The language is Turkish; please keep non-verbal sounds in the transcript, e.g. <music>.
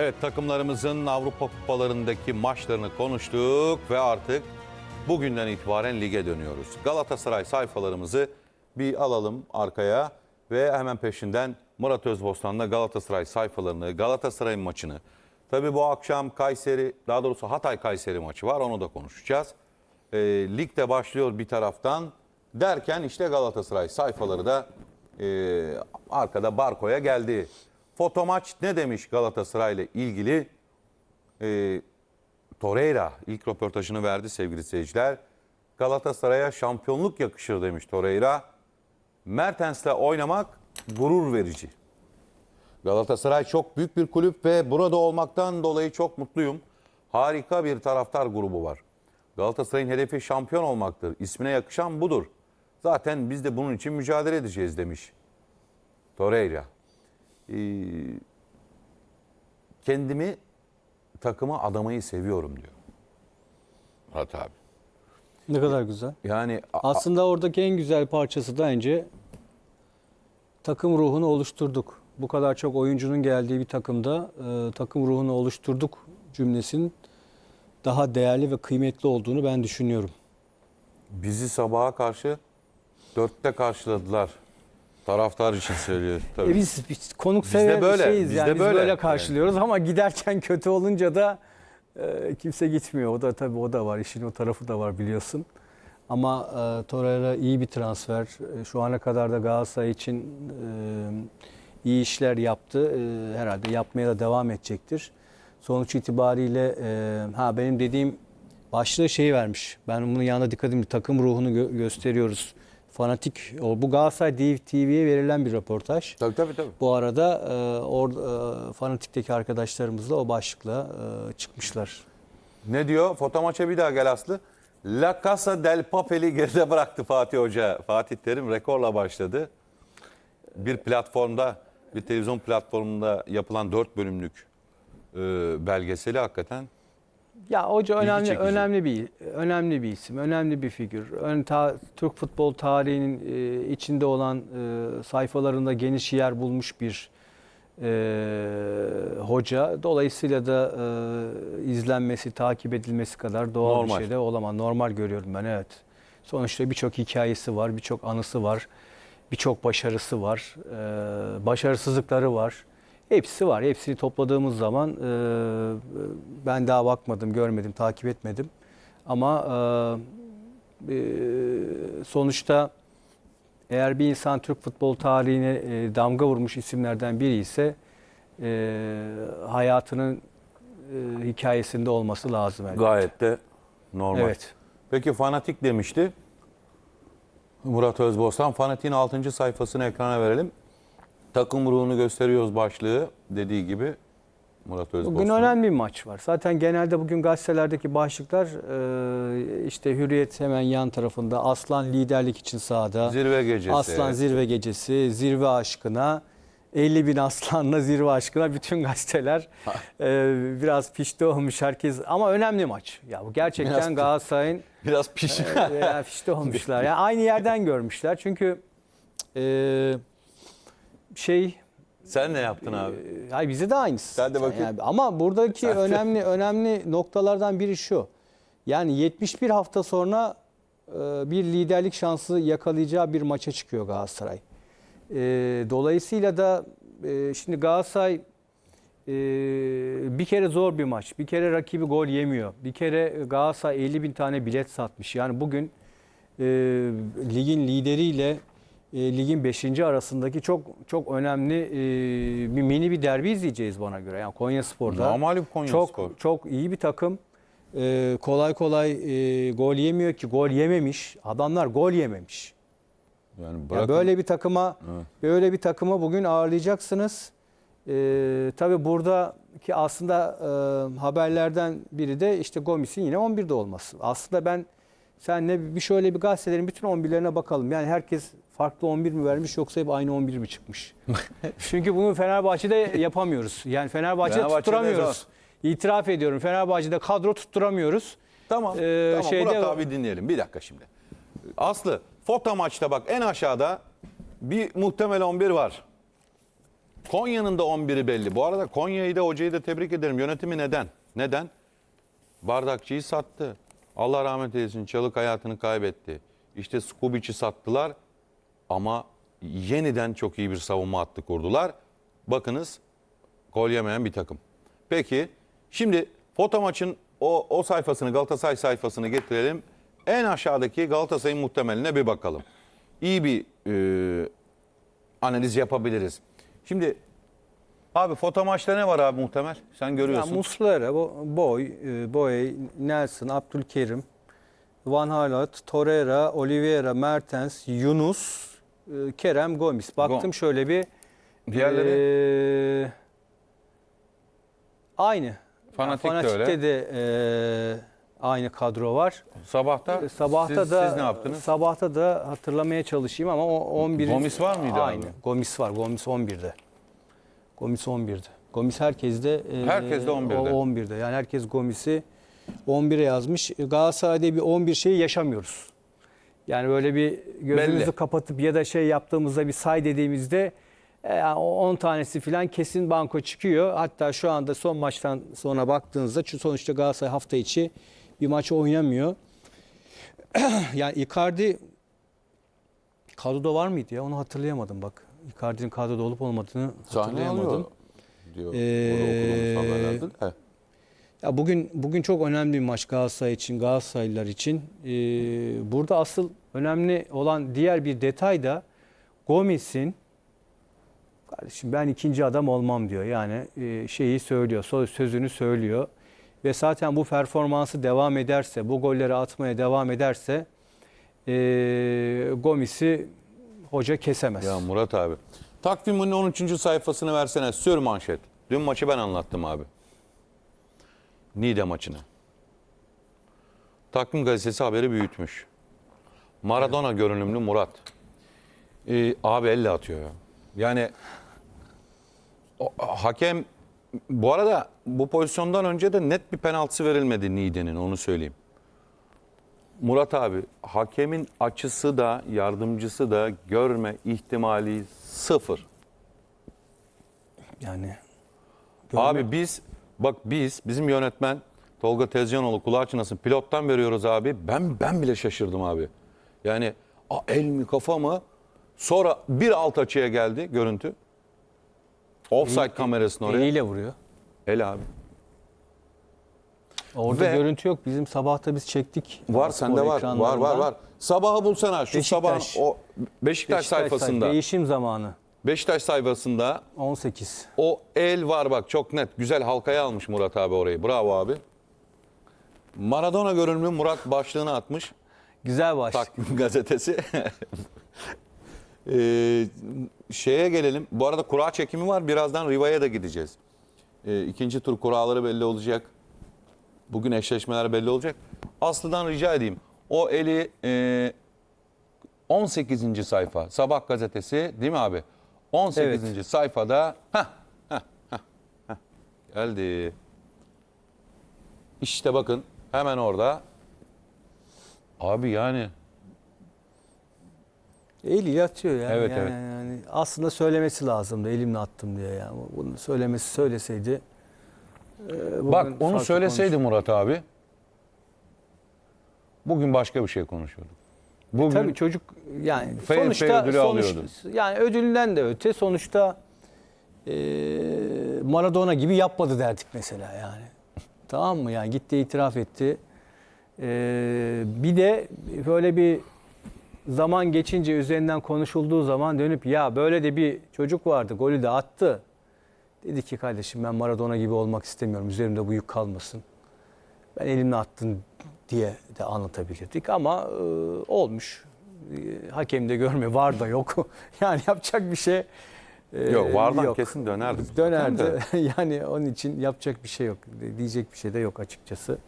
Evet takımlarımızın Avrupa kupalarındaki maçlarını konuştuk ve artık bugünden itibaren lige dönüyoruz. Galatasaray sayfalarımızı bir alalım arkaya ve hemen peşinden Murat Özbostan'la Galatasaray sayfalarını, Galatasaray'ın maçını. Tabii bu akşam Kayseri, daha doğrusu Hatay Kayseri maçı var onu da konuşacağız. Ee, lig de başlıyor bir taraftan derken işte Galatasaray sayfaları da e, arkada Barko'ya geldi. Foto maç ne demiş Galatasaray ile ilgili? E, Torreira ilk röportajını verdi sevgili seyirciler. Galatasaray'a şampiyonluk yakışır demiş Torreira. Mertens'le oynamak gurur verici. Galatasaray çok büyük bir kulüp ve burada olmaktan dolayı çok mutluyum. Harika bir taraftar grubu var. Galatasaray'ın hedefi şampiyon olmaktır. İsmine yakışan budur. Zaten biz de bunun için mücadele edeceğiz demiş Torreira. Ee, kendimi takıma adamayı seviyorum diyor. Murat abi. Ne kadar güzel. Yani Aslında oradaki en güzel parçası da önce takım ruhunu oluşturduk. Bu kadar çok oyuncunun geldiği bir takımda e, takım ruhunu oluşturduk cümlesinin daha değerli ve kıymetli olduğunu ben düşünüyorum. bizi sabaha karşı dörtte karşıladılar. Taraftar için söylüyor. Tabii. E biz, biz konuk Biz de seven böyle, şeyiz biz yani de biz böyle. böyle, karşılıyoruz ama giderken kötü olunca da e, kimse gitmiyor. O da tabii o da var. işin o tarafı da var biliyorsun. Ama e, Torreira iyi bir transfer. E, şu ana kadar da Galatasaray için e, iyi işler yaptı. E, herhalde yapmaya da devam edecektir. Sonuç itibariyle e, ha benim dediğim başlığı şey vermiş. Ben bunun yanında dikkat edeyim. Takım ruhunu gö- gösteriyoruz. Fanatik. O, bu Galatasaray TV'ye verilen bir röportaj. Tabii tabii tabii. Bu arada e, or, e, Fanatik'teki arkadaşlarımızla o başlıkla e, çıkmışlar. Ne diyor? Foto maça bir daha gel Aslı. La Casa del Papel'i geride bıraktı Fatih Hoca. Fatih Terim rekorla başladı. Bir platformda, bir televizyon platformunda yapılan dört bölümlük e, belgeseli hakikaten Ya hoca önemli çekici. önemli bir önemli bir isim, önemli bir figür. Ön ta, Türk futbol tarihinin e, içinde olan e, sayfalarında geniş yer bulmuş bir e, hoca. Dolayısıyla da e, izlenmesi, takip edilmesi kadar doğal Normal. bir şey de olamaz. Normal görüyorum ben evet. Sonuçta birçok hikayesi var, birçok anısı var, birçok başarısı var, e, başarısızlıkları var. Hepsi var. Hepsini topladığımız zaman e, ben daha bakmadım, görmedim, takip etmedim. Ama e, e, sonuçta eğer bir insan Türk futbol tarihine e, damga vurmuş isimlerden biri ise e, hayatının e, hikayesinde olması lazım. elbette. gayet de normal. Evet. Peki fanatik demişti. Murat Özbostan fanatiğin 6. sayfasını ekrana verelim. Takım ruhunu gösteriyoruz başlığı dediği gibi Murat Özbostan. Bugün önemli bir maç var. Zaten genelde bugün gazetelerdeki başlıklar e, işte Hürriyet hemen yan tarafında Aslan liderlik için sahada. Zirve gecesi. Aslan zirve gecesi, zirve aşkına, 50 bin aslanla zirve aşkına bütün gazeteler <laughs> e, biraz pişti olmuş herkes. Ama önemli maç. Ya bu gerçekten Biraz- Galatasaray'ın Biraz pişik. e, ya pişti olmuşlar. Yani <laughs> aynı yerden görmüşler. Çünkü e, şey Sen ne yaptın abi? ee, Hayır bize de aynısı. Sen de bakayım. Yani ama buradaki Sen de- önemli önemli noktalardan biri şu. Yani 71 hafta sonra e, bir liderlik şansı yakalayacağı bir maça çıkıyor Galatasaray. E, Dolayısıyla da e, şimdi Galatasaray e, bir kere zor bir maç. Bir kere rakibi gol yemiyor. Bir kere Galatasaray 50 bin tane bilet satmış. Yani bugün e, ligin lideriyle e, ligin 5. arasındaki çok çok önemli e, bir mini bir derbi izleyeceğiz bana göre. Yani Konya Spor'da Namalip Konya çok Spor. çok iyi bir takım. E, kolay kolay e, gol yemiyor ki gol yememiş. Adamlar gol yememiş. Yani Ya bırakın. böyle bir takıma böyle bir takıma bugün ağırlayacaksınız. Ee, tabii buradaki aslında e, haberlerden biri de işte Gomis'in yine 11'de olması. Aslında ben senle bir şöyle bir gazetelerin bütün 11'lerine bakalım. Yani herkes farklı 11 mi vermiş yoksa hep aynı 11 mi çıkmış? <laughs> Çünkü bunu Fenerbahçe'de yapamıyoruz. Yani Fenerbahçe'de Fenerbahçe'de tutturamıyoruz. İtiraf ediyorum. Fenerbahçe'de kadro tutturamıyoruz. Tamam. Ee, tamam şeyde- Murat abi dinleyelim. Bir dakika şimdi. Aslı foto maçta bak en aşağıda bir muhtemel 11 var. Konya'nın da 11'i belli. Bu arada Konya'yı da hocayı da tebrik ederim. Yönetimi neden? Neden? Bardakçıyı sattı. Allah rahmet eylesin Çalık hayatını kaybetti. İşte Skubic'i sattılar ama yeniden çok iyi bir savunma hattı kurdular. Bakınız gol yemeyen bir takım. Peki şimdi foto maçın o, o sayfasını Galatasaray sayfasını getirelim. En aşağıdaki Galatasaray'ın muhtemeline bir bakalım. İyi bir e, analiz yapabiliriz. Şimdi abi foto maçta ne var abi muhtemel? Sen Ya görüyorsun. Muslera, Bo- Boy, e, Boye, Nelson, Abdülkerim, Van Haaland, Torreira, Oliveira, Mertens, Yunus, e, Kerem, Gomis. Baktım Go- şöyle bir Diğerleri? e, aynı. Fanatik de Fanatik'te öyle. de e, aynı kadro var. Sabahta, E, Sabahta siz, da siz ne yaptınız? Sabahta da hatırlamaya çalışayım ama o 11 Gomis var mıydı abi? Aynı. Gomis var. Gomis 11'de. Gomis 11'de. Gomis herkeste e, Herkes de 11'de. o 11'de. Yani herkes Gomis'i 11'e yazmış. Galatasaray'da bir 11 şeyi yaşamıyoruz. Yani böyle bir gözümüzü Belli. kapatıp ya da şey yaptığımızda bir say dediğimizde e, yani o 10 tanesi falan kesin banko çıkıyor. Hatta şu anda son maçtan sonra baktığınızda çünkü sonuçta Galatasaray hafta içi bir maç oynamıyor. <clears throat> yani Icardi kadroda var mıydı ya onu hatırlayamadım bak. Icardi'nin kadroda olup olmadığını Sahne hatırlayamadım. alıyor diyor. Ee, Burada okuduğumuz haberlerde de. Ya bugün bugün çok önemli bir maç Galatasaray için, Galatasaraylılar için. Ee, burada asıl önemli olan diğer bir detay da Gomis'in kardeşim ben ikinci adam olmam diyor. Yani e, şeyi söylüyor, söz- sözünü söylüyor. Ve zaten bu performansı devam ederse, bu golleri atmaya devam ederse e, Gomis'i hoca kesemez. Ya Murat abi. Takvimin 13. sayfasını versene. Sür manşet. Dün maçı ben anlattım abi. Niğde maçını. Takvim gazetesi haberi büyütmüş. Maradona görünümlü Murat. Ee, abi elle atıyor ya. Yani o- hakem bu arada bu pozisyondan önce de net bir penaltısı verilmedi Niğde'nin onu söyleyeyim. Murat abi hakemin açısı da yardımcısı da görme ihtimali sıfır. Yani Abi biz bak biz bizim yönetmen Tolga Tezcanoğlu kulağı çınlasın pilottan veriyoruz abi. Ben ben bile şaşırdım abi. Yani a, el mi kafa mı? Sonra bir alt açıya geldi görüntü. Offside kamerasını oraya. eliyle vuruyor. El abi. Orada Ve- görüntü yok. Bizim sabahta biz çektik. Var sende var. Var var var. Sabahı bulsana şu Beşiktaş. sabah o Beşiktaş, Beşiktaş sayfasında. sayfa- Değişim zamanı. Beşiktaş sayfasında 18. O el var bak çok net. Güzel halkaya almış Murat abi orayı. Bravo abi. Maradona görünümlü Murat başlığını atmış. Güzel baş. Takvim <laughs> gazetesi. <laughs> Ee, şeye gelelim. Bu arada kura çekimi var. Birazdan Riva'ya da gideceğiz. Ee, ikinci tur kuraları belli olacak. Bugün eşleşmeler belli olacak. Aslı'dan rica edeyim. O eli e, 18. sayfa. Sabah gazetesi değil mi abi? 18. sayfada heh, heh, heh, heh. geldi. İşte bakın hemen orada. Abi yani Eliyle atıyor yani. Evet, yani, evet. yani aslında söylemesi lazımdı. Elimle attım diye yani. Bunu söylemesi söyleseydi. E, Bak onu söyleseydi Murat abi. Bugün başka bir şey konuşuyorduk. Bugün Tabii çocuk yani Fair sonuçta ödülü sonuç, alıyordu. yani ödülünden de öte sonuçta e, Maradona gibi yapmadı derdik mesela yani. <laughs> tamam mı? Yani gitti itiraf etti. E, bir de böyle bir zaman geçince üzerinden konuşulduğu zaman dönüp ya böyle de bir çocuk vardı golü de attı. Dedi ki kardeşim ben Maradona gibi olmak istemiyorum. Üzerimde bu yük kalmasın. Ben elimle attım diye de anlatabilirdik ama e, olmuş. E, hakem de görmüyor. Var da yok. <laughs> yani yapacak bir şey e, yok vardan yok. kesin dönerdi. Dönerdi. <laughs> yani onun için yapacak bir şey yok. Diyecek bir şey de yok açıkçası.